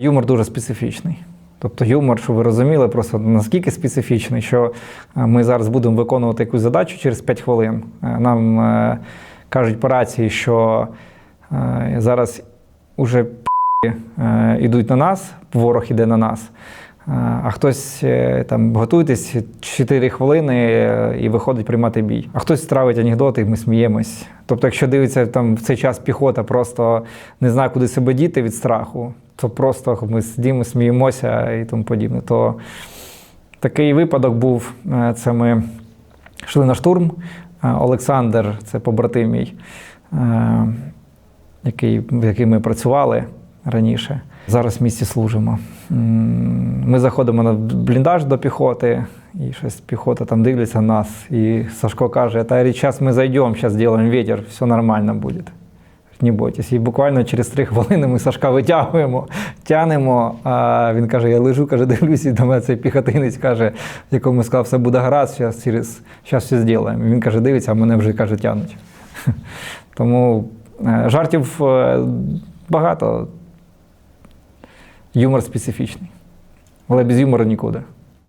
Юмор дуже специфічний. Тобто юмор, щоб ви розуміли, просто наскільки специфічний, що е, ми зараз будемо виконувати якусь задачу через 5 хвилин. Е, Нам е, кажуть по рації, що е, зараз уже е, йдуть на нас, ворог іде на нас. Е, А хтось там готуйтесь 4 хвилини і виходить приймати бій. А хтось травить анекдоти, і ми сміємось. Тобто, якщо дивиться там в цей час піхота, просто не знає, куди себе діти від страху, то просто ми сидимо, сміємося і тому подібне. То такий випадок був. е, Це ми йшли на штурм. Е, Олександр, це побратим мій, е, який, який ми працювали раніше. Зараз в місті служимо. Ми заходимо на бліндаж до піхоти, і щось піхота там дивиться на нас. І Сашко каже: та зараз ми зайдемо, зараз зробимо вітер, все нормально буде. Не. І буквально через три хвилини ми Сашка витягуємо, тянемо. А він каже: я лежу, каже, дивлюсь, і до мене цей піхотинець каже, якому сказав, все буде гаразд, зараз через зараз все зробимо. Він каже, дивиться, а мене вже каже, тянуть. Тому е, жартів е, багато. Юмор специфічний. Але без юмору нікуди.